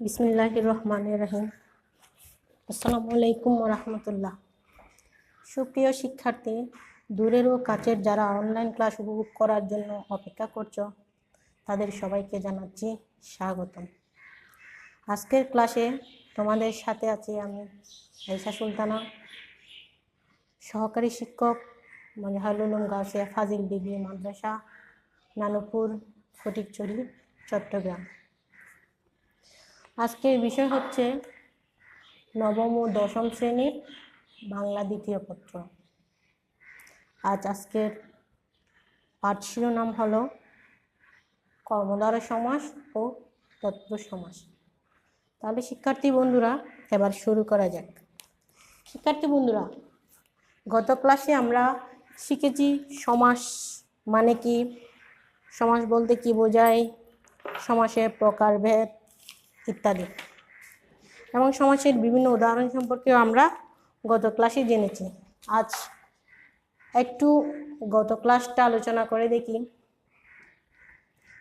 বিসমিল্লাহ রহমান রহিম। আসসালামু আলাইকুম রহমতুল্লাহ। সুপ্রিয় শিক্ষার্থী, দূরের ও কাছের যারা অনলাইন ক্লাস উপভোগ করার জন্য অপেক্ষা করছ, তাদের সবাইকে জানাচ্ছি স্বাগতম। আজকের ক্লাসে তোমাদের সাথে আছি আমি আইসা সুলতানা, সহকারী শিক্ষক মজাহারুল উলুম গাউসিয়া, ফাজিল ডিগ্রি মাদ্রাসা, নানুপুর ফটিকচুরি চট্টগ্রাম। আজকের বিষয় হচ্ছে নবম ও দশম শ্রেণির বাংলা দ্বিতীয় পত্র। আজ আজকের পাঠ শিরোনাম হল কর্মদ্বারা সমাস ও তত্ত্ব সমাস। তাহলে শিক্ষার্থী বন্ধুরা, এবার শুরু করা যাক। শিক্ষার্থী বন্ধুরা, গত ক্লাসে আমরা শিখেছি সমাস মানে কি? সমাস বলতে কি বোঝায়? সমাসের প্রকারভেদ ইত্যাদি। এবং সমাসের বিভিন্ন উদাহরণ সম্পর্কেও আমরা গত ক্লাসে জেনেছি। আজ একটু গত ক্লাসটা আলোচনা করে দেখি।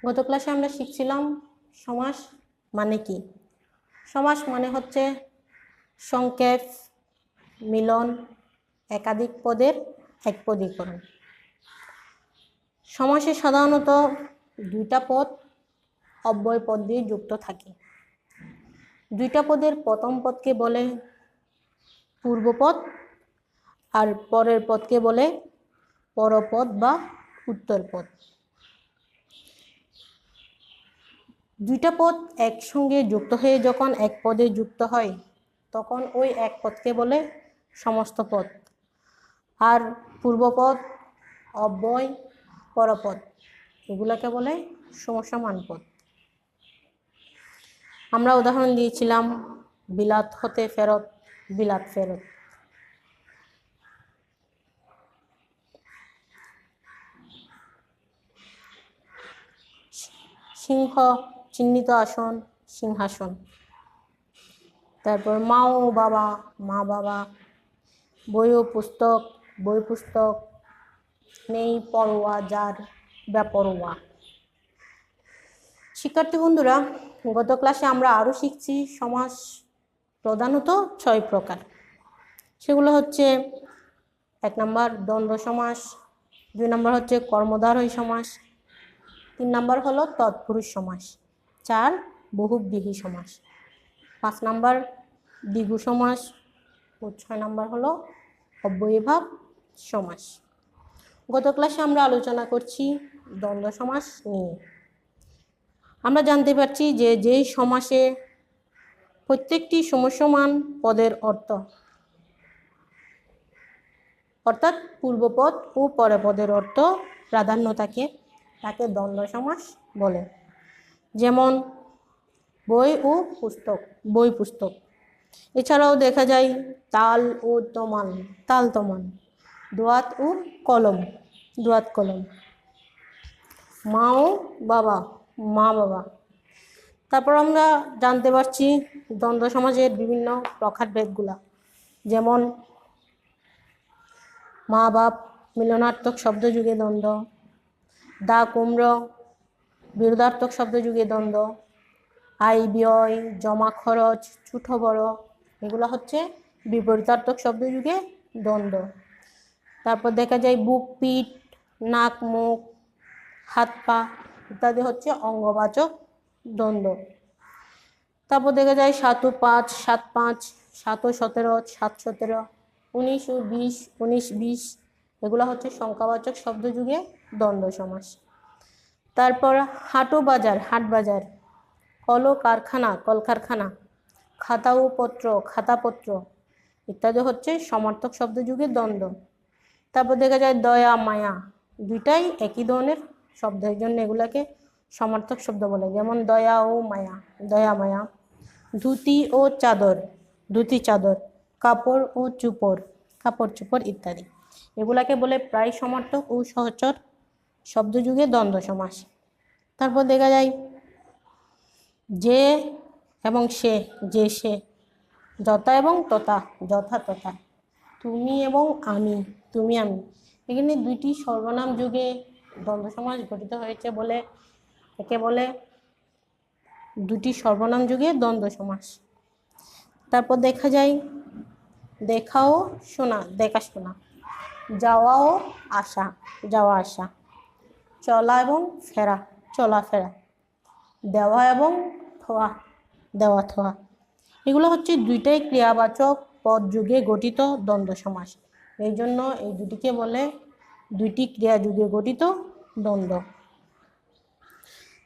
গত ক্লাসে আমরা শিখছিলাম সমাস মানে কি? সমাস মানে হচ্ছে সংক্ষেপ মিলন, একাধিক পদের এক পদীকরণ। সমাসে সাধারণত দুইটা পদ অব্যয় পদ দিয়ে যুক্ত থাকে। দুইটা পদের প্রথম পদকে বলে পূর্বপদ আর পরের পদকে বলে পরপদ বা উত্তরপদ। দুইটা পদ একসঙ্গে যুক্ত হয়ে যখন এক পদে যুক্ত হয়, তখন ওই এক পদকে বলে সমস্ত পদ আর পূর্বপদ, অব্যয়, পরপদ, এগুলোকে বলে সমসমান পদ। আমরা উদাহরণ দিয়েছিলাম, বিলাত হতে ফেরত, বিলাত ফেরত। সিংহ, চিহ্নিত আসন, সিংহাসন। তারপর মা ও বাবা, মা বাবা বই ও পুস্তক, বই পুস্তক, নেই পরোয়া, যার ব্যাপরোয়া শিক্ষার্থী বন্ধুরা গত ক্লাসে আমরা আরও শিখছি সমাস প্রধানত ছয় প্রকার। সেগুলো হচ্ছে এক নম্বর দ্বন্দ্ব সমাস, দুই নম্বর হচ্ছে কর্মধারয় সমাস, তিন নম্বর হলো তৎপুরুষ সমাস, চার বহুব্রীহি সমাস, পাঁচ নম্বর দ্বিগু সমাস ও ছয় নম্বর হলো অব্যয়ীভাব সমাস। গত ক্লাসে আমরা আলোচনা করছি দ্বন্দ্ব সমাস নিয়ে। আমরা জানতে পারছি যে যেই সমাসে প্রত্যেকটি সমসমান পদের অর্থ, অর্থাৎ পূর্বপদ ও পরপদের অর্থ প্রাধান্য থাকে তাকে দ্বন্দ্ব সমাস বলে। যেমন বই ও পুস্তক, বই পুস্তক। এছাড়াও দেখা যায় তাল ও তমান তাল তমান দোয়াত ও কলম, দোয়াত কলম। মা ও বাবা মা বাবা। তারপর আমরা জানতে পারছি দ্বন্দ্ব সমাজের বিভিন্ন প্রকারভেদগুলা যেমন মা বাপ মিলনার্থক শব্দযুগে দ্বন্দ্ব, দা কুমড়ো, বিরোধার্থক শব্দযুগে দ্বন্দ্ব, আয় ব্যয়, জমা খরচ, ছোটো বড়, এগুলো হচ্ছে বিপরীতার্থক শব্দযুগে দ্বন্দ্ব। তারপর দেখা যায় বুক, পিঠ, নাক, মুখ, হাত, পা। ইত্যাদি হচ্ছে অঙ্গবাচক দ্বন্দ্ব। তারপর দেখা যায় সাত পাঁচ সাত পাঁচ, সাত সতেরো সাত সতেরো, উনিশ ও বিশ, উনিশ বিশ, এগুলো হচ্ছে সংখ্যাবাচক শব্দযুগে দ্বন্দ্ব সমাস। তারপর হাটো বাজার, হাট বাজার কল কারখানা কলকারখানা খাতা ও পত্র খাতাপত্র ইত্যাদি হচ্ছে সমর্থক শব্দযুগের দ্বন্দ্ব। তারপর দেখা যায় দয়া, মায়া, দুইটাই একই ধরনের শব্দ এই জন্য এগুলাকে সমর্থক শব্দ বলে, যেমন দয়া ও মায়া, দয়া মায়া। ধুতি ও চাদর, ধুতি চাদর, কাপড় ও চুপড়, কাপড়, চুপড় ইত্যাদি। এগুলাকে বলে প্রায় সমর্থক ও সহচর শব্দযুগে দ্বন্দ্ব সমাস। তারপর দেখা যায় যে এবং সে, যে সে, যথা এবং তথা, যথা তথা। তুমি এবং আমি, তুমি আমি। এখানে দুইটি সর্বনাম যুগে দ্বন্দ্ব সমাজ গঠিত হয়েছে বলে, একে বলে দুটি সর্বনাম যুগে দ্বন্দ্ব সমাস। তারপর দেখা যায়, দেখাও শোনা, দেখা শোনা। যাওয়াও আসা, যাওয়া আসা। চলা এবং ফেরা, চলা ফেরা। দেওয়া এবং থোয়া, দেওয়া থোয়া। এগুলো হচ্ছে দুইটাই ক্রিয়াবাচক পদ যুগে গঠিত দ্বন্দ্ব সমাস। এই জন্য এই দুটিকে বলে দুইটি ক্রিয়া যুগে গঠিত দ্বন্দ্ব।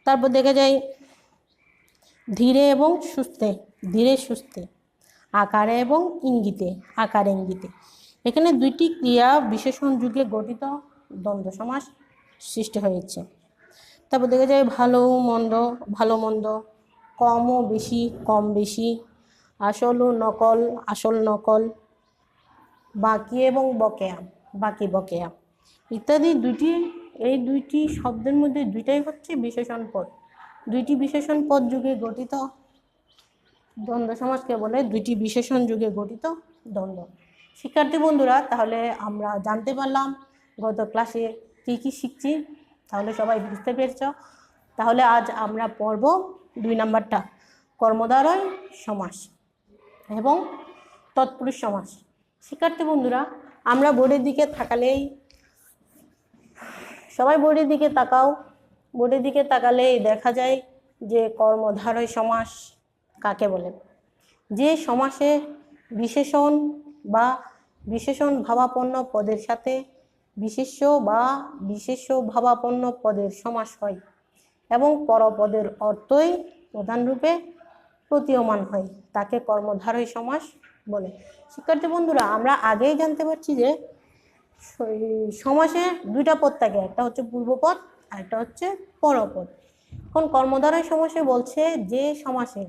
তারপর দেখা যায় ধীরে এবং সুস্থে, ধীরে সুস্থে, আকারে এবং ইঙ্গিতে, আকার ইঙ্গিতে। এখানে দুইটি ক্রিয়া বিশেষণ যুগে গঠিত দ্বন্দ্ব সমাস সৃষ্টি হয়েছে। তারপর দেখা যায় ভালো, মন্দ ভালো, মন্দ, কম ও বেশি, কম, বেশি, আসল ও নকল, আসল, নকল, বাকি এবং বকেয়া, বাকি, বকেয়া। ইত্যাদি দুইটি, এই দুইটি শব্দের মধ্যে দুইটাই হচ্ছে বিশেষণ পদ। দুইটি বিশেষণ পদ যুগে গঠিত দ্বন্দ্ব সমাজকে বলে দুইটি বিশেষণ যুগে গঠিত দ্বন্দ্ব। শিক্ষার্থী বন্ধুরা, তাহলে আমরা জানতে পারলাম, গত ক্লাসে কী কী শিখছি, তাহলে সবাই বুঝতে পেরেছ। তাহলে আজ আমরা পড়ব দুই নাম্বারটা, কর্মদ্বারয় সমাস এবং তৎপুরুষ সমাস। শিক্ষার্থী বন্ধুরা, আমরা বোর্ডের দিকে থাকালেই সবাই বোর্ডের দিকে তাকাও। বোর্ডের দিকে তাকালেই দেখা যায় যে কর্মধারয় সমাস কাকে বলে? যে সমাসে বিশেষণ বা বিশেষণ ভাবাপন্ন পদের সাথে বিশেষ্য বা বিশেষ্য ভাবাপন্ন পদের সমাস হয় এবং পরপদের অর্থই প্রধানরূপে প্রতীয়মান হয়, তাকে কর্মধারয় সমাস বলে। শিক্ষার্থী বন্ধুরা, আমরা আগেই জানতে পারছি যে সমাসে দুইটা পদ থাকে, একটা হচ্ছে পূর্বপদ আর একটা হচ্ছে পরপদ। এখন কর্মধারয় সমাসে বলছে যে সমাসে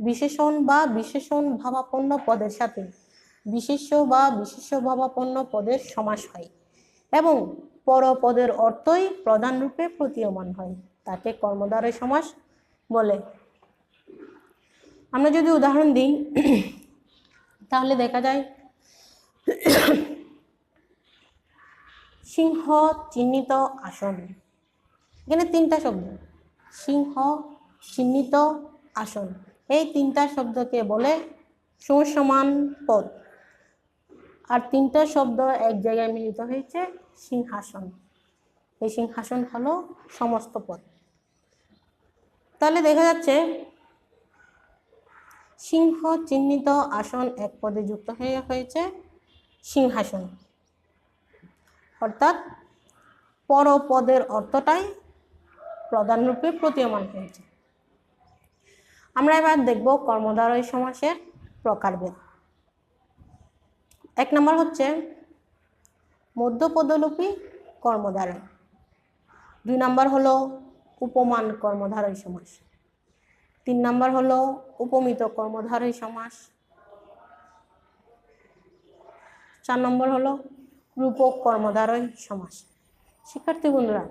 বিশেষণ বা বিশেষণ ভাবাপন্ন পদের সাথে বিশেষ্য বা বিশেষ্য ভাবাপন্ন পদের সমাস হয় এবং পরপদের অর্থই প্রধান রূপে প্রতীয়মান হয়। তাকে কর্মদ্বারয় সমাস বলে। আমরা যদি উদাহরণ দিই, তাহলে দেখা যায় সিংহ চিহ্নিত আসন। এখানে তিনটা শব্দ। সিংহ চিহ্নিত আসন। এই তিনটা শব্দকে বলে সুসমান পদ। আর তিনটা শব্দ এক জায়গায় মিলিত হয়েছে সিংহাসন। এই সিংহাসন হলো সমস্ত পদ। তাহলে দেখা যাচ্ছে, সিংহ চিহ্নিত আসন এক পদে যুক্ত হয়ে হয়েছে সিংহাসন। অর্থাৎ পরপদের অর্থটাই প্রধানরূপে প্রতীয়মান হয়েছে। আমরা এবার দেখব কর্মধারয় সমাসের প্রকারভেদ। এক নম্বর হচ্ছে মধ্যপদলোপী কর্মধারয়। দুই নম্বর হলো উপমান কর্মধারয় সমাস। তিন নম্বর হলো উপমিত কর্মধারয় সমাস। চার নম্বর হলো রূপক কর্মধারয় সমাস। শিক্ষার্থী বন্ধুরা,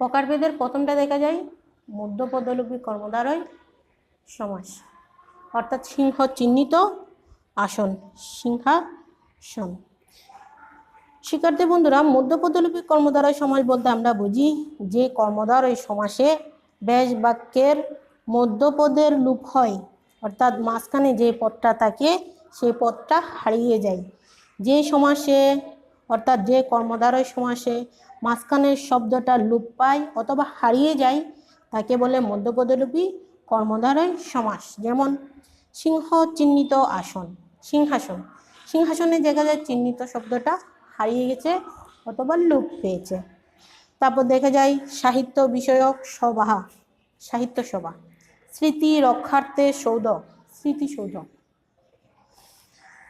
প্রকারভেদের প্রথমটা দেখা যায় মধ্যপদলোপী কর্মধারয় সমাস। অর্থাৎ সিংহ চিহ্নিত আসন, সিংহাসন। শিক্ষার্থী বন্ধুরা, মধ্যপদলিপি কর্মদ্বারয় সমাস বলতে আমরা বুঝি যে কর্মদ্বারয় সমাসে ব্যাস বাক্যের মধ্যপদের লুপ হয়। অর্থাৎ মাঝখানে যে পদটা থাকে, সেই পদটা হারিয়ে যায়। যে সমাসে, অর্থাৎ যে কর্মদ্বারয় সমাসে মাঝখানের শব্দটা লুপ পায় অথবা হারিয়ে যায়, তাকে বলে মধ্যপদলিপি কর্মদ্বারয় সমাস। যেমন, সিংহ চিহ্নিত আসন, সিংহাসন। সিংহাসনে দেখা যায় চিহ্নিত শব্দটা হারিয়ে গেছে অথবা লোপ পেয়েছে। তারপর দেখা যায় সাহিত্য বিষয়ক সভা, সাহিত্য সভা। স্মৃতি রক্ষার্থে সৌধ, স্মৃতিসৌধ।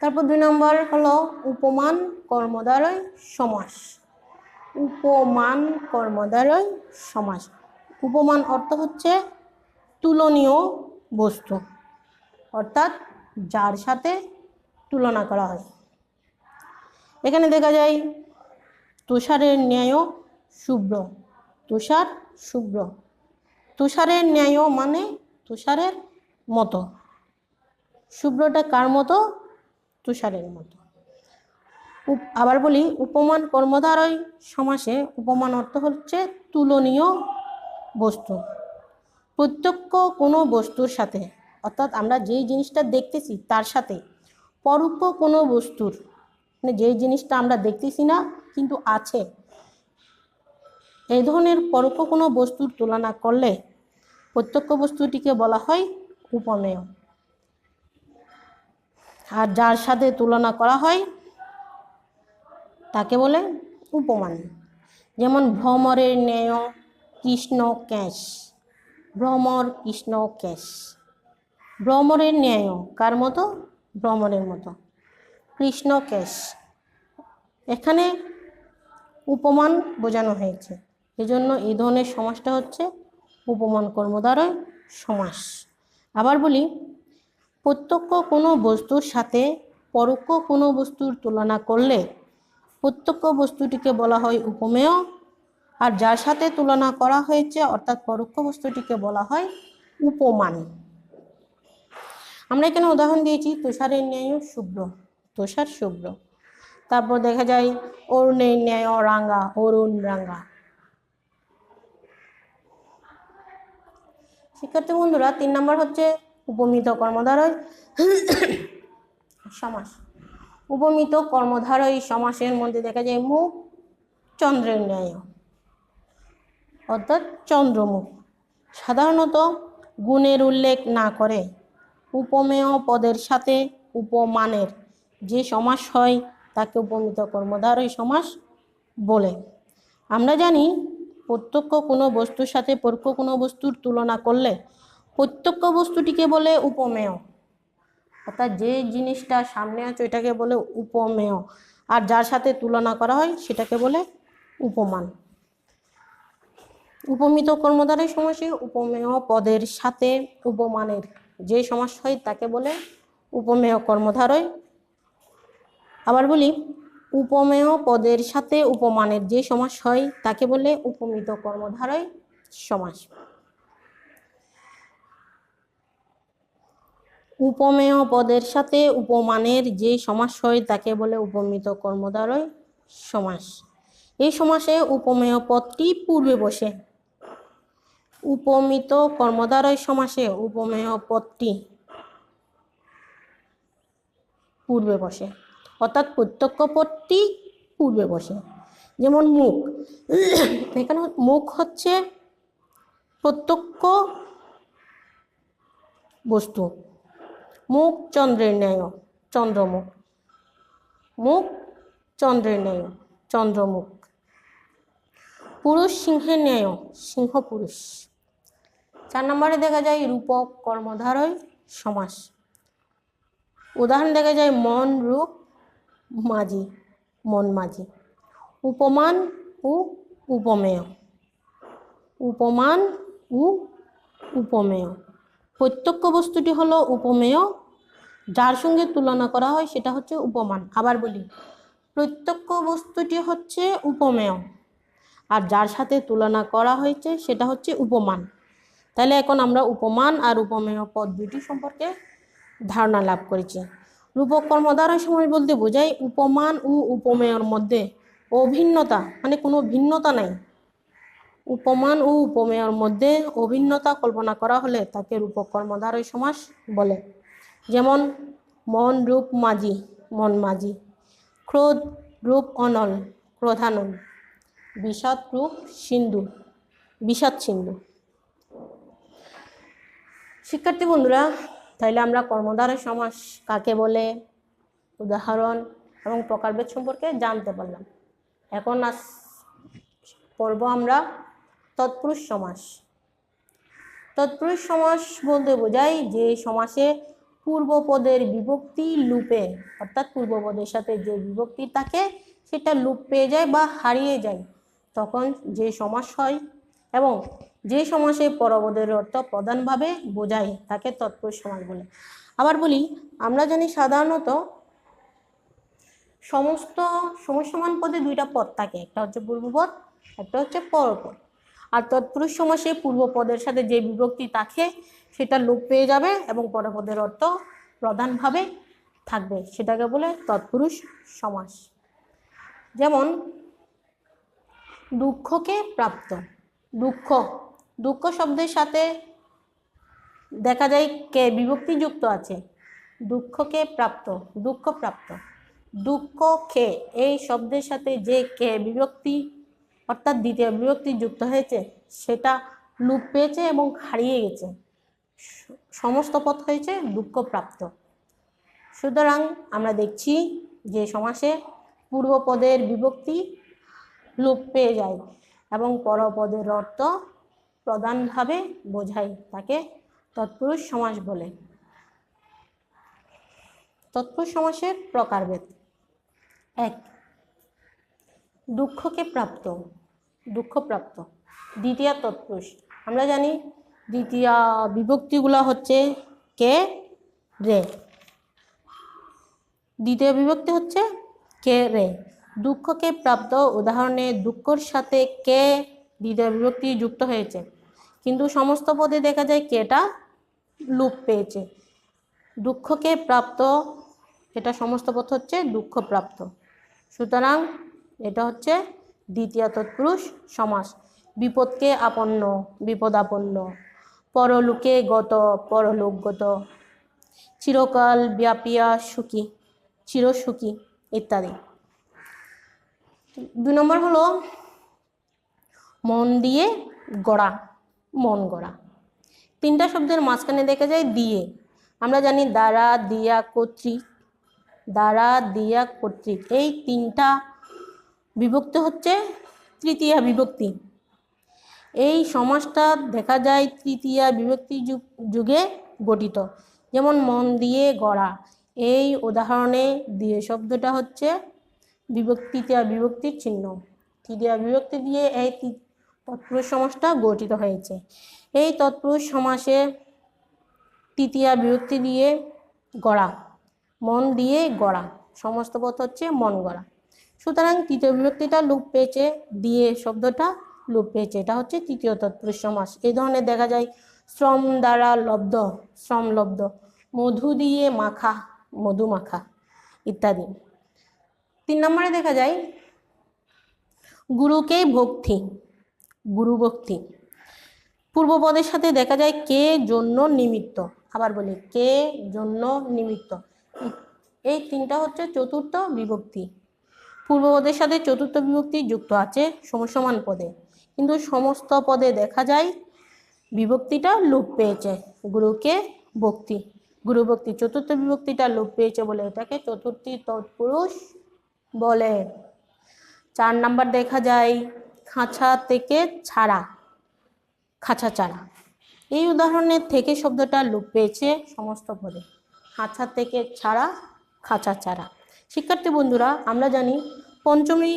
তারপর দুই নম্বর হলো উপমান কর্মদ্বারয় সমাস। উপমান কর্মদ্বারয় সমাস। উপমান অর্থ হচ্ছে তুলনীয় বস্তু। অর্থাৎ যার সাথে তুলনা করা হয়। এখানে দেখা যায়, তুষারের ন্যায় শুভ্র। তুষার শুভ্র। তুষারের ন্যায় মানে তুষারের মতো। শুভ্রটা কার মতো? তুষারের মতো। আবার বলি, উপমান কর্মধারয় সমাসে উপমান অর্থ হচ্ছে তুলনীয় বস্তু। প্রত্যক্ষ কোনো বস্তুর সাথে, অর্থাৎ আমরা যেই জিনিসটা দেখতেছি তার সাথে, পরোক্ষ কোনো বস্তুর মানে যেই জিনিসটা আমরা দেখতেছি না, কিন্তু আছে এই ধরনের পরোক্ষ কোনো বস্তুর তুলনা করলে প্রত্যক্ষ বস্তুটিকে বলা হয় উপমেয়। আর যার সাথে তুলনা করা হয়, তাকে বলে উপমান। যেমন, ভ্রমরের ন্যায় কৃষ্ণ ক্যাশ। ভ্রমর কৃষ্ণ ক্যাশ। ভ্রমরের ন্যায়, কার মতো? ভ্রমরের মতো। কৃষ্ণ ক্যাশ। এখানে উপমান বোঝানো হয়েছে। এজন্য এই ধরনের সমাসটা হচ্ছে উপমান কর্মদ্বারয় সমাস। আবার বলি প্রত্যক্ষ কোনো বস্তুর সাথে পরোক্ষ কোনো বস্তুর তুলনা করলে প্রত্যক্ষ বস্তুটিকে বলা হয় উপমেয়, আর যার সাথে তুলনা করা হয়েছে, অর্থাৎ পরোক্ষ বস্তুটিকে বলা হয় উপমান। আমরা এখানে উদাহরণ দিয়েছি, তুষারের ন্যায় শুভ্র। তুষার শুভ্র। তারপর দেখা যায়, অরুণের ন্যায় রাঙ্গা অরুণ রাঙ্গা। শিক্ষার্থী বন্ধুরা, তিন নম্বর হচ্ছে উপমিত কর্মধারয় সমাস। উপমিত কর্মধারয় সমাসের মধ্যে দেখা যায় মুখ চন্দ্রের ন্যায়। অর্থাৎ চন্দ্রমুখ। সাধারণত গুণের উল্লেখ না করে উপমেয় পদের সাথে উপমানের যে সমাস হয়, তাকে উপমিত কর্মধারয় সমাস বলে। আমরা জানি প্রত্যক্ষ কোনো বস্তুর সাথে পরোক্ষ কোনো বস্তুর তুলনা করলে প্রত্যক্ষ বস্তুটিকে বলে উপমেয়। অর্থাৎ যে জিনিসটা সামনে আছে ওইটাকে বলে উপমেয়। আর যার সাথে তুলনা করা হয়, সেটাকে বলে উপমান। উপমিত কর্মধারের সমাসে উপমেয় পদের সাথে উপমানের। যে সমাস হয়, তাকে বলে উপমেয় কর্মধারয় আবার বলি, উপমেয় পদের সাথে উপমানের যে সমাস হয়, তাকে বলে উপমিত কর্মধারয় সমাস। উপমেয় পদের সাথে উপমানের যে সমাস হয় তাকে বলে উপমিত কর্মদ্বারয় সমাস। এই সমাসে উপমেয় পদটি পূর্বে বসে। উপমিত কর্মদ্বারয় সমাসে উপমেয় পদটি পূর্বে বসে। অর্থাৎ প্রত্যক্ষ পদটি পূর্বে বসে। যেমন মুখ। এখানে মুখ হচ্ছে প্রত্যক্ষ বস্তু। মুখ চন্দ্রের ন্যায়, চন্দ্রমুখ। মুখ চন্দ্রের ন্যায়, চন্দ্রমুখ। পুরুষ সিংহের ন্যায়, সিংহ পুরুষ। চার নম্বরে দেখা যায় রূপক কর্মধারয় সমাস। উদাহরণ দেখা যায় মন, রূপ, মাঝি, মন, মাঝি। উপমান ও উপমেয়। উপমান ও উপমেয়। প্রত্যক্ষ বস্তুটি হলো উপমেয়, যার সঙ্গে তুলনা করা হয় সেটা হচ্ছে উপমান। আবার বলি, প্রত্যক্ষ বস্তুটি হচ্ছে উপমেয়, আর যার সাথে তুলনা করা হয়েছে সেটা হচ্ছে উপমান। তাহলে এখন আমরা উপমান আর উপমেয় পদ দুটি সম্পর্কে ধারণা লাভ করেছি। রূপক কর্মদ্বারা সময় বলতে বোঝায় উপমান ও উপমেয়র মধ্যে অভিন্নতা মানে কোনো ভিন্নতা নাই। উপমান ও উপমেয়র মধ্যে অভিন্নতা কল্পনা করা হলে তাকে রূপক কর্মধারয় সমাস বলে। যেমন, মন রূপ মাঝি, মন মাঝি। ক্রোধ রূপ অনল, ক্রোধানল। বিষাদ রূপ সিন্ধু, বিষাদ সিন্ধু। শিক্ষার্থী বন্ধুরা তাহলে আমরা কর্মধারয় সমাস কাকে বলে? উদাহরণ এবং প্রকারভেদ সম্পর্কে জানতে পারলাম। এখন আস পড়ব আমরা তৎপুরুষ সমাস। তৎপুরুষ সমাস বলতে বোঝায় যে সমাসে পূর্বপদের বিভক্তি লুপে, অর্থাৎ পূর্বপদের সাথে যে বিভক্তি থাকে, সেটা লুপ পেয়ে যায় বা হারিয়ে যায়। তখন যে সমাস হয় এবং যে সমাসে পরপদের অর্থ প্রধানভাবে বোঝায়, তাকে তৎপুরুষ সমাস বলে। আবার বলি, আমরা জানি সাধারণত সমস্ত সমসমান পদে দুইটা পদ থাকে, একটা হচ্ছে পূর্বপদ, একটা হচ্ছে পরপদ। আর তৎপুরুষ সমাসে পূর্বপদের সাথে যে বিভক্তি থাকে সেটা লোপ পেয়ে যাবে এবং পরপদের অর্থ প্রধানভাবে থাকবে। সেটাকে বলে তৎপুরুষ সমাস। যেমন, দুঃখকে প্রাপ্ত। দুঃখ। দুঃখ শব্দের সাথে দেখা যায় কে বিভক্তি যুক্ত আছে। দুঃখকে প্রাপ্ত। দুঃখ প্রাপ্ত। দুঃখ খে এই শব্দের সাথে যে কে বিভক্তি অর্থাৎ দ্বিতীয় বিভক্তি যুক্ত হয়েছে, সেটা লুপ পেয়েছে এবং হারিয়ে গেছে। সমস্ত পথ হয়েছে দুঃখপ্রাপ্ত। সুতরাং আমরা দেখছি যে সমাসে পূর্বপদের বিভক্তি লোপ পেয়ে যায় এবং পরপদের অর্থ প্রধানভাবে বোঝায় তাকে তৎপুরুষ সমাস বলে। তৎপুরুষ সমাসের প্রকারভেদ। এক দুঃখকে প্রাপ্ত, দুঃখপ্রাপ্ত। দ্বিতীয় তৎপুরুষ। আমরা জানি দ্বিতীয় বিভক্তিগুলো হচ্ছে কে? রে। দ্বিতীয় বিভক্তি হচ্ছে কে? রে। দুঃখকে প্রাপ্ত উদাহরণে দুঃখর সাথে কে দ্বিতীয় বিভক্তি যুক্ত হয়েছে। কিন্তু সমস্ত পদে দেখা যায় কেটা লুপ পেয়েছে। দুঃখকে প্রাপ্ত, এটা সমস্ত পথ হচ্ছে দুঃখপ্রাপ্ত। সুতরাং এটা হচ্ছে দ্বিতীয় তৎপুরুষ সমাস। বিপদকে আপন্ন, বিপদাপন্ন। পরলোকে গত পরলোকগত চিরকাল ব্যাপিয়া সুখী, চিরসুখী ইত্যাদি। দুই নম্বর হলো মন দিয়ে গড়া, মন গড়া। তিনটা শব্দের মাঝখানে দেখা যায় দিয়ে। আমরা জানি দ্বারা, দিয়া, কর্তৃক। দ্বারা, দিয়া, কর্তৃক। এই তিনটা বিভক্তি হচ্ছে তৃতীয়া বিভক্তি। এই সমাজটা দেখা যায় তৃতীয়া বিভক্তি যুগ- গঠিত। যেমন মন দিয়ে গড়া। এই উদাহরণে দিয়ে শব্দটা হচ্ছে বিভক্তি তৃতীয়া বিভক্তির চিহ্ন। তৃতীয়া বিভক্তি দিয়ে এই তৎপুরুষ সমাসটা গঠিত হয়েছে। এই তৎপুরুষ সমাসে তৃতীয়া বিভক্তি দিয়ে গড়া। মন দিয়ে গড়া। সমস্ত পথ হচ্ছে মন গড়া। সুতরাং তৃতীয় বিভক্তিটা লোপ পেয়েছে, দিয়ে শব্দটা লোপ পেয়েছে। এটা হচ্ছে তৃতীয় তৎপুরুষ সমাস এই ধরনের দেখা যায়, শ্রম দ্বারা লব্ধ, শ্রম লব্ধ, মধু দিয়ে মাখা, মধু মাখা ইত্যাদি। তিন নম্বরে দেখা যায়, গুরুকে ভক্তি, গুরু ভক্তি। পূর্বপদের সাথে দেখা যায়, কে জন্য নিমিত্ত? আবার বলি, কে জন্য নিমিত্ত? এই তিনটা হচ্ছে চতুর্থ বিভক্তি। পূর্বপদের সাথে চতুর্থ বিভক্তি যুক্ত আছে সমসমান পদে। কিন্তু সমস্ত পদে দেখা যায় বিভক্তিটা লোপ পেয়েছে, গুরুকে ভক্তি। গুরু ভক্তি চতুর্থ বিভক্তিটা লোপ পেয়েছে বলে এটাকে চতুর্থী তৎপুরুষ বলে। চার নাম্বার দেখা যায় খাঁচা থেকে ছাড়া, খাঁচা চারা এই উদাহরণের থেকে শব্দটা লোপ পেয়েছে সমস্ত পদে। খাঁচা থেকে ছাড়া, খাঁচা চারা শিক্ষার্থী বন্ধুরা, আমরা জানি পঞ্চমী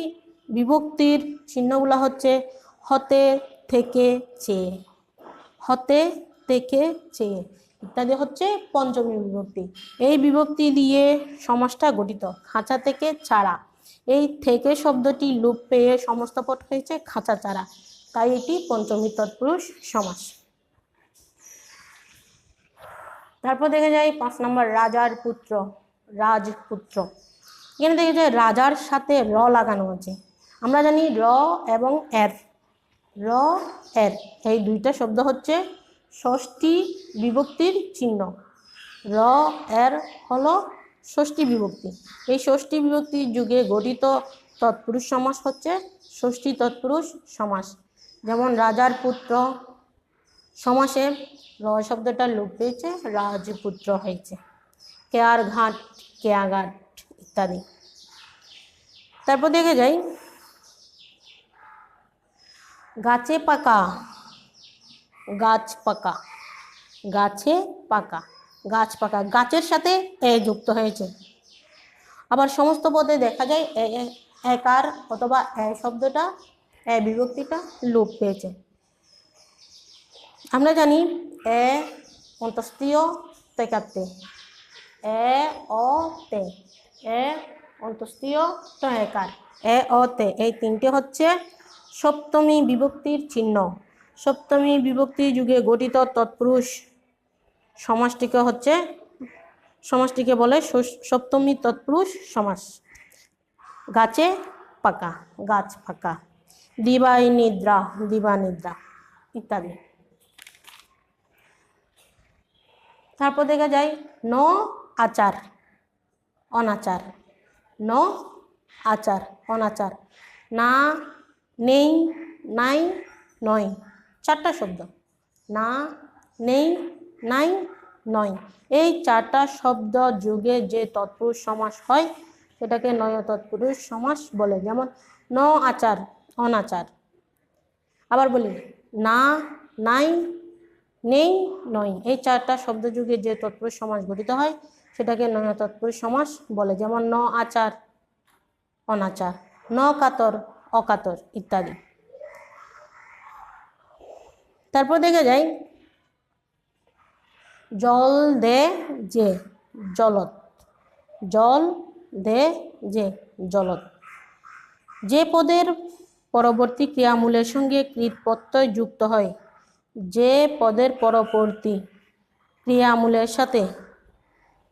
বিভক্তির চিহ্নগুলো হচ্ছে হতে, থেকে, চেয়ে। হতে, থেকে, চেয়ে ইত্যাদি হচ্ছে পঞ্চমী বিভক্তি। এই বিভক্তি দিয়ে সমাজটা গঠিত। খাঁচা থেকে ছাড়া এই থেকে শব্দটি লোপ পেয়ে সমস্ত পদ হয়েছে খাঁচা চারা। তাই এটি পঞ্চমী তৎপুরুষ সমাস। তারপর দেখা যায় পাঁচ নম্বর, রাজার পুত্র। রাজপুত্র। এখানে দেখা যায় রাজার সাথে র লাগানো আছে আমরা জানি র এবং এর। র, এর। এই দুইটা শব্দ হচ্ছে ষষ্ঠী বিভক্তির চিহ্ন। র, এর হলো ষষ্ঠী বিভক্তি। এই ষষ্ঠী বিভক্তির যুগে গঠিত তৎপুরুষ সমাস হচ্ছে ষষ্ঠী তৎপুরুষ সমাস। যেমন রাজার পুত্র সমাসে র শব্দটা লোপ পেয়েছে, রাজপুত্র হয়েছে। কেয়ার ঘাট কেয়াঘাট। ইত্যাদি। তারপর দেখে যাই। গাছে পাকা। গাছ পাকা। গাছে পাকা। গাছ পাকা। গাছের সাথে এ যুক্ত হয়েছে। আবার সমস্ত পদে দেখা যায় একার অথবা এ শব্দটা, এ বিভক্তিটা লোপ পেয়েছে আমরা জানি এ অন্তস্তীয় তেকাতে এ, অ, তে। এ অন্তস্তীয় টয়কার এ, অ, তে, এই তিনটে হচ্ছে সপ্তমী বিভক্তির চিহ্ন। সপ্তমী বিভক্তি যুগে গঠিত তৎপুরুষ সমাসটিকে হচ্ছে সমাসটিকে বলে সপ্তমী তৎপুরুষ সমাস। গাছে পাকা, গাছ পাকা দিবাই নিদ্রা, দিবা নিদ্রা, ইত্যাদি। তারপর দেখা যায় ন আচার। অনাচার। ন, আচার, অনাচার। না, নেই, নাই, নয়। চারটা শব্দ। না, নেই, নাই, নয়। এই চারটা শব্দ যুগে যে তৎপুরুষ সমাস হয়, সেটাকে নয় তৎপুরুষ সমাস বলে। যেমন, ন আচার, অনাচার। আবার বলি, না, নাই, নেই, নয়। এই চারটা শব্দ যুগে যে তৎপুরুষ সমাস গঠিত হয় সেটাকে নয় তৎপুরুষ সমাস বলে, যেমন ন আচার, অনাচার, ন কাতর, অকাতর ইত্যাদি। তারপর দেখা যায় জল দে যে জলত, জল দে যে জলত। যে পদের পরবর্তী ক্রিয়ামূলের সঙ্গে কৃত প্রত্যয় যুক্ত হয়, যে পদের পরবর্তী ক্রিয়ামূলের সাথে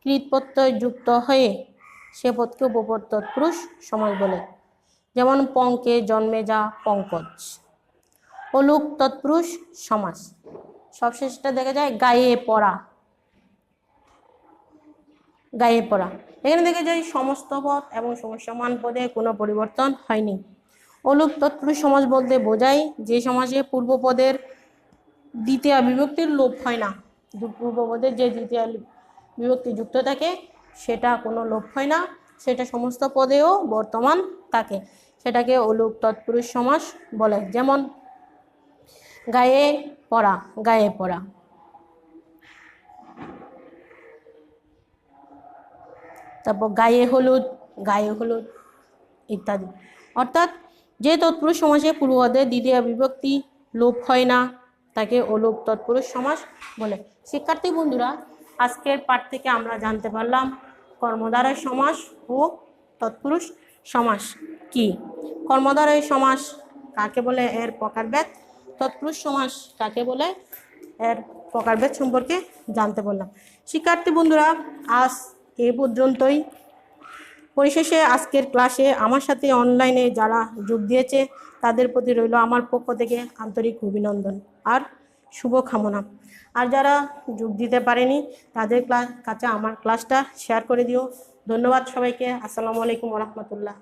কৃত যুক্ত হয়ে সে পদকে উপপদ তৎপুরুষ সমাস বলে। যেমন পঙ্কে জন্মে যা পঙ্কজ। অলুক তৎপুরুষ সমাস। সবশেষটা দেখা যায় গায়ে পড়া। গায়ে পড়া। এখানে দেখা যায় সমস্ত পদ এবং সমস্যমান পদে কোনো পরিবর্তন হয়নি। অলুক তৎপুরুষ সমাজ বলতে বোঝায় যে সমাজে পূর্বপদের দ্বিতীয় বিভক্তির লোপ হয় না। পূর্বপদের যে দ্বিতীয় বিভক্তি যুক্ত থাকে, সেটা কোনো লোপ হয় না। সেটা সমস্ত পদেও বর্তমান থাকে। সেটাকে অলুক তৎপুরুষ সমাস বলে। যেমন, গায়ে পড়া গায়ে পড়া। তারপর গায়ে হলুদ গায়ে হলুদ ইত্যাদি। অর্থাৎ যে তৎপুরুষ সমাসে পূর্বপদে দ্বিতীয় বিভক্তি লোপ হয় না, তাকে অলোপ তৎপুরুষ সমাস বলে। শিক্ষার্থী বন্ধুরা আজকের পাঠ থেকে আমরা জানতে পারলাম কর্মদ্বারয় সমাস ও তৎপুরুষ সমাস কি? কর্মদ্বারয় সমাস কাকে বলে? এর প্রকারভেদ তৎপুরুষ সমাস কাকে বলে? এর প্রকারভেদ সম্পর্কে জানতে পারলাম। শিক্ষার্থী বন্ধুরা, আজ এ পর্যন্তই। পরিশেষে আজকের ক্লাসে আমার সাথে অনলাইনে যারা যোগ দিয়েছে, তাদের প্রতি রইল আমার পক্ষ থেকে আন্তরিক অভিনন্দন আর শুভ কামনা আর যারা যোগ দিতে পারেনি, তাদের কাছে আমার ক্লাসটা শেয়ার করে দিও। ধন্যবাদ সবাইকে। আসসালামু আলাইকুম রহমতুল্লাহ।